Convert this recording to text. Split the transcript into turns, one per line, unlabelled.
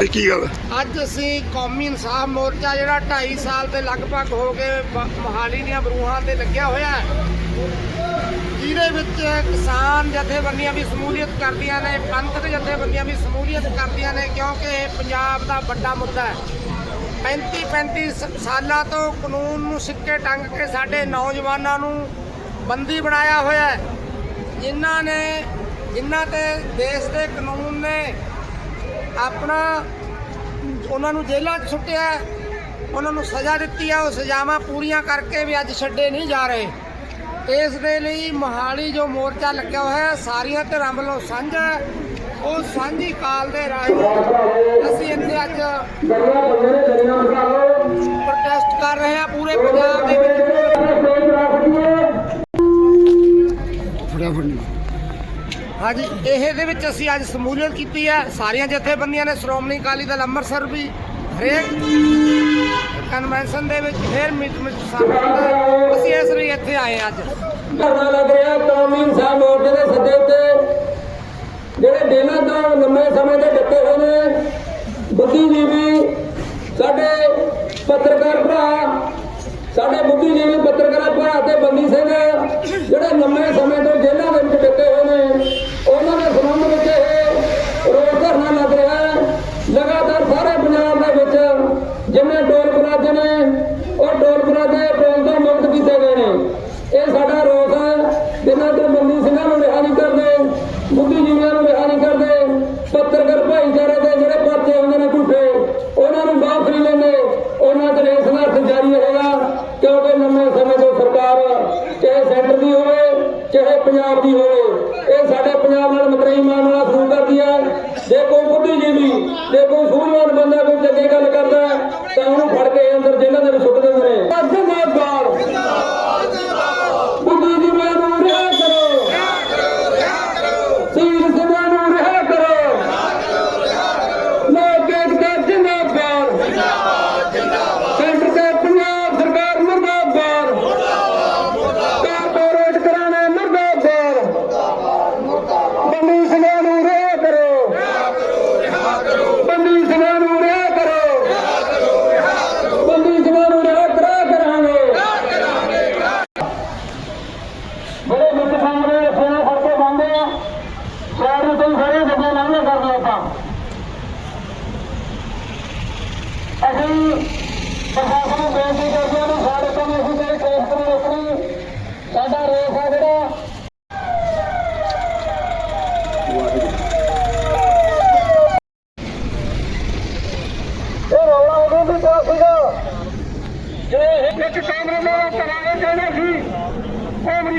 ਇਹ ਕੀ ਗੱਲ?
ਅੱਜ ਅਸੀਂ ਕੌਮੀ ਇਨਸਾਫ ਮੋਰਚਾ ਜਿਹੜਾ 2.5 ਸਾਲ ਦੇ ਲਗਭਗ ਹੋ ਗਏ ਬ- ਮੋਹਾਲੀ ਦੀਆਂ ਬਰੂਹਾਂ ਤੇ ਲੱਗਿਆ ਹੋਇਆ ਹੈ, ਜਿਹਦੇ ਵਿੱਚ ਕਿਸਾਨ ਜਥੇਬੰਦੀਆਂ ਵੀ ਸਮੂਲੀਅਤ ਕਰਦੀਆਂ ਨੇ, ਪੰਥਕ ਜਥੇਬੰਦੀਆਂ ਵੀ ਸਮੂਲੀਅਤ ਕਰਦੀਆਂ ਨੇ, ਕਿਉਂਕਿ ਇਹ ਪੰਜਾਬ ਦਾ ਵੱਡਾ ਮੁੱਦਾ ਹੈ। 35 35 ਸ- ਸਾਲਾਂ ਤੋਂ ਕਾਨੂੰਨ ਨੂੰ ਸਿੱਕੇ ਟੰਗ ਕੇ ਸਾਡੇ ਨੌਜਵਾਨਾਂ ਨੂੰ ਬੰਦੀ ਬਣਾਇਆ ਹੋਇਆ ਹੈ। ਜਿਨ੍ਹਾਂ ਨੇ, ਜਿਨ੍ਹਾਂ ਤੇ ਦੇਸ਼ ਦੇ ਕਾਨੂੰਨ ਨੇ ਆਪਣਾ ਉਹਨਾਂ ਨੂੰ ਜੇਲ੍ਹਾਂ 'ਚ ਸੁੱਟਿਆ, ਉਹਨਾਂ ਨੂੰ ਸਜ਼ਾ ਦਿੱਤੀ ਹੈ ਉਹ ਸਜ਼ਾਵਾਂ ਪੂਰੀਆਂ ਕਰਕੇ ਵੀ ਅੱਜ ਛੱਡੇ ਨਹੀਂ ਜਾ ਰਹੇ। ਇਸ ਦੇ ਲਈ ਮੋਹਾਲੀ ਜੋ ਮੋਰਚਾ ਲੱਗਿਆ ਹੋਇਆ ਸਾਰੀਆਂ ਧਿਰਾਂ ਵੱਲੋਂ ਸਾਂਝਾ ਉਹ ਸਾਂਝੀ ਕਾਲ ਦੇ ਰਾਹੀਂ ਅਸੀਂ ਇੱਥੇ ਅੱਜ ਪ੍ਰੋਟੈਸਟ ਕਰ ਰਹੇ ਹਾਂ ਪੂਰੇ ਪੰਜਾਬ ਦੇ ਵਿੱਚ।
ਫਟਾਫਟ
ਹਾਂਜੀ, ਇਹ ਦੇ ਵਿੱਚ ਅਸੀਂ ਅੱਜ ਸਮੂਲੀਅਤ ਕੀਤੀ ਹੈ ਸਾਰੀਆਂ ਜਥੇਬੰਦੀਆਂ ਨੇ, ਸ਼੍ਰੋਮਣੀ ਅਕਾਲੀ ਦਲ ਅੰਮ੍ਰਿਤਸਰ ਵੀ, ਹਰੇਕ ਕਨਵੈਨਸ਼ਨ ਦੇ ਵਿੱਚ ਫੇਰ ਮੀਟ ਮਿਟ ਸ਼ਾਮਲ ਹੁੰਦਾ ਅਸੀਂ ਇਸ ਲਈ ਇੱਥੇ ਆਏ ਅੱਜ।
ਧਰਨਾ ਲੱਗ ਰਿਹਾ ਕੌਮੀ ਇਨਸਾਨ ਮੋਰਚੇ ਦੇ ਸੱਦੇ ਉੱਤੇ। ਜਿਹੜੇ ਦਿਨਾਂ ਤੋਂ ਲੰਮੇ ਸਮੇਂ ਤੋਂ ਡੱਕੇ ਹੋਏ ਨੇ। ਬੁੱਧੀਜੀਵੀ ਸਾਡੇ ਪੱਤਰਕਾਰ ਭਰਾ, ਸਾਡੇ ਬੁੱਧੀਜੀਵੀ ਪੱਤਰਕਾਰ ਭਰਾ ਤੇ ਬੰਦੀ ਸਿੰਘ ਜਿਹੜੇ ਲੰਮੇ ਜਾਰੀ ਰਹੇਗਾ ਕਿਉਂਕਿ ਲੰਮੇ ਸਮੇਂ ਤੋਂ ਸਰਕਾਰ ਚਾਹੇ ਸੈਂਟਰ ਦੀ ਹੋਵੇ, ਚਾਹੇ ਪੰਜਾਬ ਦੀ ਹੋਵੇ, ਇਹ ਸਾਡੇ